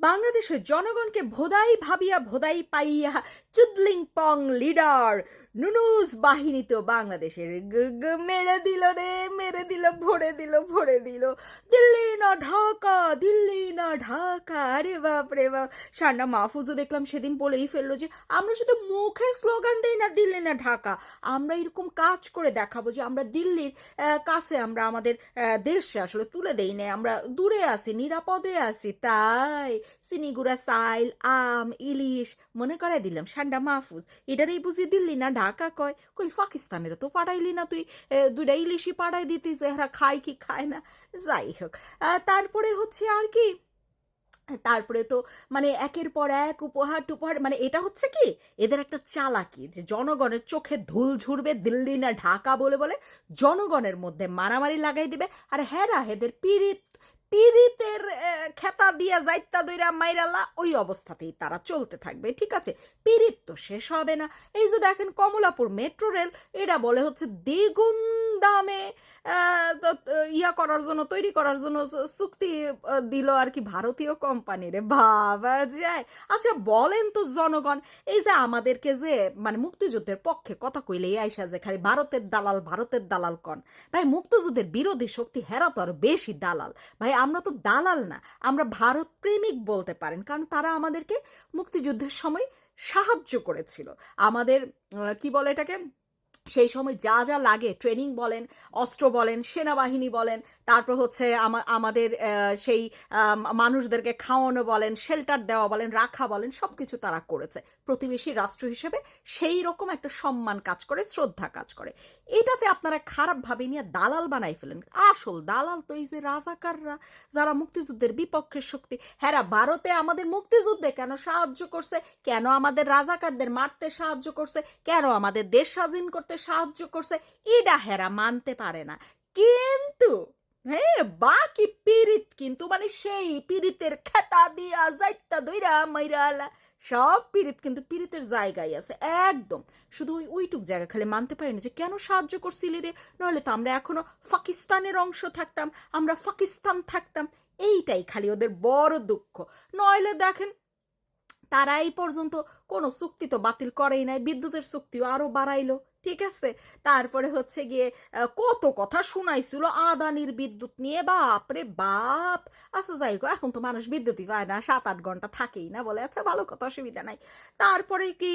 বাংলাদেশের জনগণকে ভোদাই ভাবিয়া ভোদাই পাইয়া চুদলিং পং লিডার নুনুস বাহিনী তো বাংলাদেশের মেরে দিল রে, মেরে দিল, ভরে দিল ভরে দিল। দিল্লি না ঢাকা, দিল্লি না ঢাকা। আরে বাপ রে বাপ। সান্না মাহফুজও দেখলাম সেদিন বলেই ফেলল যে, আমরা শুধু মুখে স্লোগান দিই না দিল্লি না ঢাকা। আমরা এরকম কাজ করে দেখাবো যে, আমরা দিল্লির কাছে আমরা আমাদের দেশে আসলে তুলে দেই না আমরা দূরে আছি, নিরাপদে আছি। তাই সিনিগুড়া সাইল, আম, ইলিশ, মনে করাই দিলাম সান্ডা মাহফুজ, এটারই বুঝি দিল্লি না ঢাকা। কয়, কই পাকিস্তানের তো পাঠাইলি না তুই দুইটা ইলিশই পাঠাই দিতি এরা খায় কি খায় না? যাই হোক তারপরে হচ্ছে আর কি, তারপরে তো মানে একের পর এক উপহার টুপহার মানে এটা হচ্ছে কি, এদের একটা চালাকি যে জনগণের চোখে ধুল ঝুরবে দিল্লি না ঢাকা বলে বলে জনগণের মধ্যে মারামারি লাগাই দিবে, আর হেরা হেদের পিরিত পিরিতের খেতা দিয়া যাইতা দইরা মাইরালা ওই অবস্থাতেই তারা চলতে থাকবে, ঠিক আছে? পিরিত তো শেষ হবে না। এই যে দেখেন কমলাপুর মেট্রো রেল, এটা বলে হচ্ছে দ্বিগুণ দামে ইয়া করার জন্য, তৈরি করার জন্য চুক্তি দিল আর কি ভারতীয় কোম্পানিরে ভাবা যায় আচ্ছা বলেন তো জনগণ, এই যে আমাদেরকে যে মানে মুক্তিযুদ্ধের পক্ষে কথা কইলেই আইসা যে খালি ভারতের দালাল ভারতের দালাল কন। ভাই, মুক্তিযুদ্ধের বিরোধী শক্তি হেরা তো আর বেশি দালাল। ভাই, আমরা তো দালাল না, আমরা ভারত প্রেমিক বলতে পারেন, কারণ তারা আমাদেরকে মুক্তিযুদ্ধের সময় সাহায্য করেছিল। আমাদের কি বলে এটাকে? সেই সময় যা যা লাগে ট্রেনিং বলেন, অস্ত্র বলেন, সেনাবাহিনী বলেন, তারপর হচ্ছে আমাদের সেই মানুষদেরকে খাওয়ানো বলেন শেল্টার দেওয়া বলেন, রাখা বলেন সব কিছু তারা করেছে। প্রতিবেশী রাষ্ট্র হিসেবে সেই রকম একটা সম্মান কাজ করে, শ্রদ্ধা কাজ করে। এটাতে আপনারা খারাপ ভাবে নিয়ে দালাল বানাই ফেলেন। আসল দালাল তো এই যে রাজাকাররা, যারা মুক্তিযুদ্ধের বিপক্ষের শক্তি। হ্যাঁ ভারতে আমাদের মুক্তিযুদ্ধে কেন সাহায্য করছে? কেন আমাদের রাজাকারদের মারতে সাহায্য করছে? কেন আমাদের দেশ স্বাধীন করতে সাহায্য করছে এটা হেরা মানতে পারে না। কিন্তু হ্যাঁ বাকি পিরিত কিন্তু মানে সেই পিরিতের খেতা দিয়া যাইতা দইরা মাইরালা সব পিরিত কিন্তু পিরিতের জায়গায় আছে, একদম। শুধু ওই ওইটুক জায়গা খালি মানতে পারি না যে, কেন সাহায্য করছিলি রে? নইলে তো আমরা এখনও পাকিস্তানের অংশ থাকতাম, আমরা পাকিস্তান থাকতাম, এইটাই খালি ওদের বড় দুঃখ। নইলে দেখেন, তারা এই পর্যন্ত কোনো চুক্তি তো বাতিল করেই নাই, বিদ্যুতের চুক্তিও আরও বাড়াইলো। ঠিক আছে? তারপরে হচ্ছে গিয়ে কত কথা শুনাইছিল আদানির বিদ্যুৎ নিয়ে। বাপরে বাপ! আচ্ছা যাই এখন তো মানুষ বিদ্যুৎই পায় না সাত আট ঘণ্টা থাকেই না বলে। আচ্ছা ভালো কথা, অসুবিধা নাই। তারপরে কি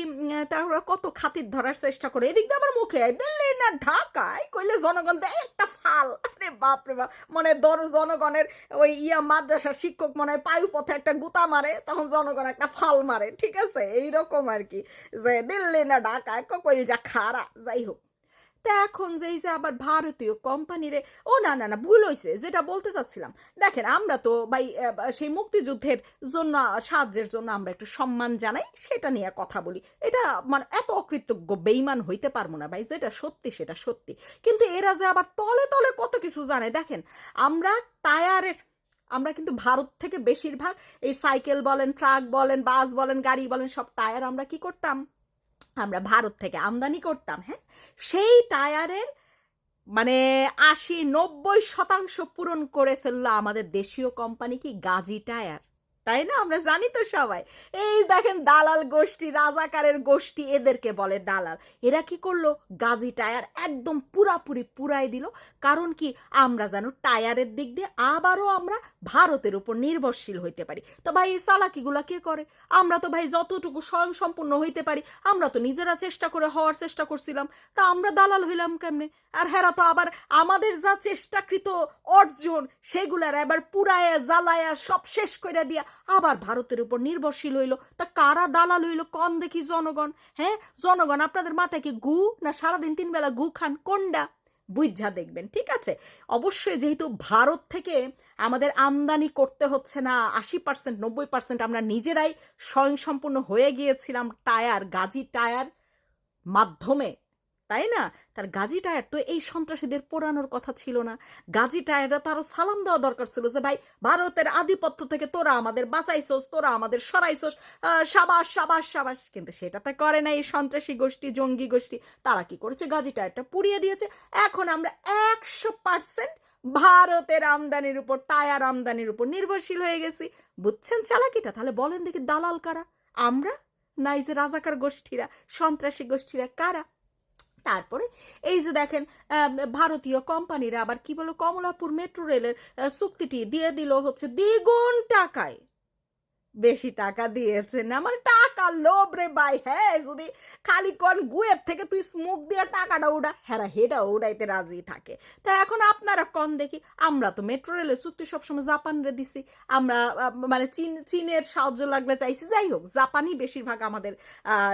তারপরে কত খাতির ধরার চেষ্টা করে। এদিক দিয়ে আমার মুখে দিল্লি না ঢাকায়? কইলে জনগণ একটা ফাল। আরে বাপরে বাপ! মানে ধর জনগণের ওই ইয়া মাদ্রাসার শিক্ষক মনে হয় পথে একটা গুতা মারে, তখন জনগণ একটা ফাল মারে। ঠিক আছে? এইরকম আর কি। যে দিল্লি না ঢাকায় কইল যা খারা যাই হোক তা এখন যে যে আবার ভারতীয় কোম্পানিরে, ও না না না, ভুল হয়েছে যেটা বলতে চাচ্ছিলাম। দেখেন, আমরা তো ভাই সেই মুক্তিযুদ্ধের জন্য, সাহায্যের জন্য আমরা একটু সম্মান জানাই, সেটা নিয়ে কথা বলি। এটা মানে এত অকৃতজ্ঞ বেইমান হইতে পারব না ভাই, যেটা সত্যি, সেটা সত্যি। কিন্তু এরা যে আবার তলে তলে কত কিছু জানে, দেখেন, আমরা টায়ারের, আমরা কিন্তু ভারত থেকে বেশিরভাগ, এই সাইকেল বলেন, ট্রাক বলেন, বাস বলেন, গাড়ি বলেন, সব টায়ার আমরা কি করতাম? আমরা ভারত থেকে আমদানি করতাম হ্যাঁ? সেই টায়ারের মানে আশি নব্বই শতাংশ পূরণ করে ফেলল আমাদের দেশীয় কোম্পানি কি? গাজী টায়ার। তাই না? আমরা জানি তো সবাই। এই দেখেন দালাল গোষ্ঠী, রাজাকারের গোষ্ঠী এদেরকে বলে দালাল। এরা কি করল? গাজী টায়ার একদম পুরাপুরি পুরাই দিল। কারণ কি? আমরা যেন টায়ারের দিক দিয়ে আবারও আমরা ভারতের উপর নির্ভরশীল হইতে পারি। তো ভাই, এই চালাকিগুলা কে করে? আমরা তো ভাই যতটুকু স্বয়ং সম্পূর্ণ হইতে পারি, আমরা তো নিজেরা চেষ্টা করে হওয়ার চেষ্টা করছিলাম। তা আমরা দালাল হইলাম কেমনে? আর হেরা তো আবার আমাদের যা চেষ্টাকৃত অর্জন, সেগুলার এবার পুরায়া জ্বালায়া সব শেষ করে দিয়া আবার ভারতের উপর নির্ভরশীল হইল। তা কারা দালাল হইল? কম দেখি জনগণ? হ্যাঁ জনগণ, আপনাদের মাথায় কি গু না সারাদিন তিন বেলা গু খান? কোনটা বুঝা দেখবেন, ঠিক আছে? অবশ্যই যেহেতু ভারত থেকে আমাদের আমদানি করতে হচ্ছে না, আশি পার্সেন্ট, নব্বই পার্সেন্ট আমরা নিজেরাই স্বয়ংসম্পূর্ণ হয়ে গিয়েছিলাম টায়ার, গাজী টায়ার মাধ্যমে। তাই না? তার গাজী টায়ার তো এই সন্ত্রাসীদের পোড়ানোর কথা ছিল না। গাজী টায়াররা তারও সালাম দেওয়া দরকার ছিল যে, ভাই, ভারতের আধিপত্য থেকে তোরা আমাদের বাঁচাইছোস, তোরা আমাদের সরাইছোস সাবাস সাবাস সাবাস। কিন্তু সেটা তো করে না এই সন্ত্রাসী গোষ্ঠী, জঙ্গি গোষ্ঠী। তারা কি করেছে? গাজী টায়ারটা পুড়িয়ে দিয়েছে। এখন আমরা একশো পার্সেন্ট ভারতের আমদানির উপর, টায়ার আমদানির উপর নির্ভরশীল হয়ে গেছি। বুঝছেন চালাকিটা? তাহলে বলেন দেখি দালাল কারা? আমরা নাই যে রাজাকার গোষ্ঠীরা, সন্ত্রাসী গোষ্ঠীরা কারা? তারপরে এই যে দেখেন ভারতীয় কোম্পানিরা আবার কি বলো, কমলাপুর মেট্রো রেলের চুক্তিটি দিয়ে দিল হচ্ছে দ্বিগুণ টাকায়। বেশি টাকা দিয়েছেন। আমার টাকা লোভ রে ভাই। হ্যাঁ যদি খালি কন গুয়ের থেকে তুই স্মুক দিয়ে টাকাটা উড়া হ্যাঁ হেডা উড়াইতে রাজি থাকে। তা এখন আপনারা কন দেখি? আমরা তো মেট্রো রেলের চুক্তি সবসময় জাপান রে দিছি। আমরা মানে চীন, চীনের সাহায্য লাগলে চাইছি। যাই হোক, জাপানই বেশিরভাগ আমাদের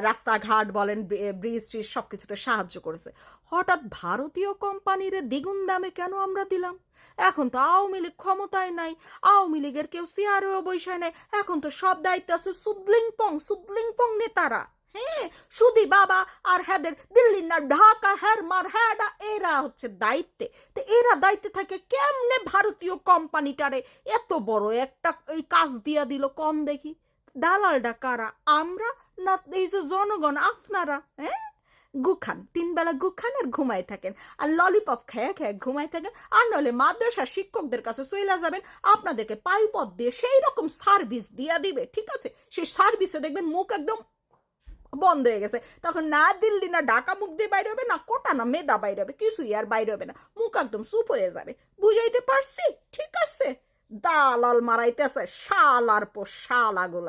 রাস্তাঘাট বলেন ব্রি- ব্রিজ ট্রিজ সব কিছুতে সাহায্য করেছে। হঠাৎ ভারতীয় কোম্পানির দ্বিগুণ দামে কেন আমরা দিলাম? এখন তো আওয়ামী লীগ ক্ষমতায় নাই, আওয়ামী লীগের কেউ সিআরও বৈশায় নাই, এখন তো সব দায়িত্ব আছে সুদলিং পং সুদলিং পং নেতারা। হ্যাঁ সুদি বাবা আর হ্যাদের দিল্লি না ঢাকা হ্যার মার হ্যাডা এরা হচ্ছে দায়িত্বে। তো এরা দায়িত্বে থাকে কেমনে ভারতীয় কোম্পানিটারে এত বড় একটা এই কাজ দিয়া দিল কম দেখি। দালালটা কারা, আমরা না এই যে জনগণ, আপনারা হ্যাঁ? গুখান তিন বেলা গুখান আর ঘুমায় থাকেন। আর ললিপপ খেয়ে খেয়ে ঘুমায় থাকেন। আর নলে মাদ্রাসা শিক্ষকদের কাছে চলে যাবেন। আপনাদেরকে পাইপথ দিয়ে সেই রকম সার্ভিস দিয়া দিবে, ঠিক আছে? সেই সার্ভিসে দেখবেন মুখ একদম বন্ধ হয়ে গেছে। তখন না দিল্লি, না ঢাকা মুখ দিয়ে বাইরে হবে, না কোটা, না মেদা বাইরে হবে, কিছুই আর বাইরে হবে না। মুখ একদম সুপ হয়ে যাবে। বুঝাইতে পারছি? ঠিক আছে? দালাল মারাইতেছে, শাল আর পো শাল আগুলা।